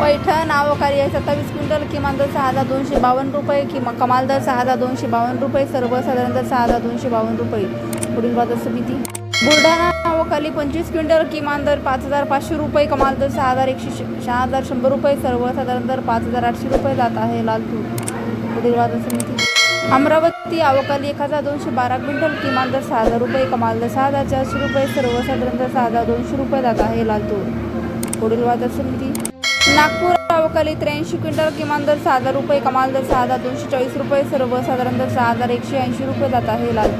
पैठण आवकारी आहे सत्तावीस क्विंटल किमान दर सहा हजार दोनशे बावन्न रुपये किंवा कमाल दर सहा हजार दोनशे बावन्न रुपये सर्वसाधारण दर सहा हजार दोनशे बावन्न रुपये. पुढील बाजार समिती. बुलढाणा आवकाली पंचवीस क्विंटल किमान दर पाच हजार पाचशे रुपये कमाल दर सहा हजार एकशे सहा हजार शंभर रुपये सर्वसाधारण दर पाच हजार आठशे रुपये जात आहे लाल तूर. पुढील बाजार समिती. अमरावती आवकाली एक हजार दोनशे बारा क्विंटल किमान दर सहा हजार रुपये कमाल दर सहा हजार चारशे रुपये सर्वसाधारण दर सहा हजार दोनशे रुपये जात आहे लाल तूर. पुढील बाजार समिती. नागपूर अवकाली त्र्याऐंशी क्विंटल किमान दर सहा हजार रुपये कमाल दर सहा हजार दोनशे चाळीस रुपये सर्वसाधारण दर सहा हजार एकशे ऐंशी रुपये जात आहे लाल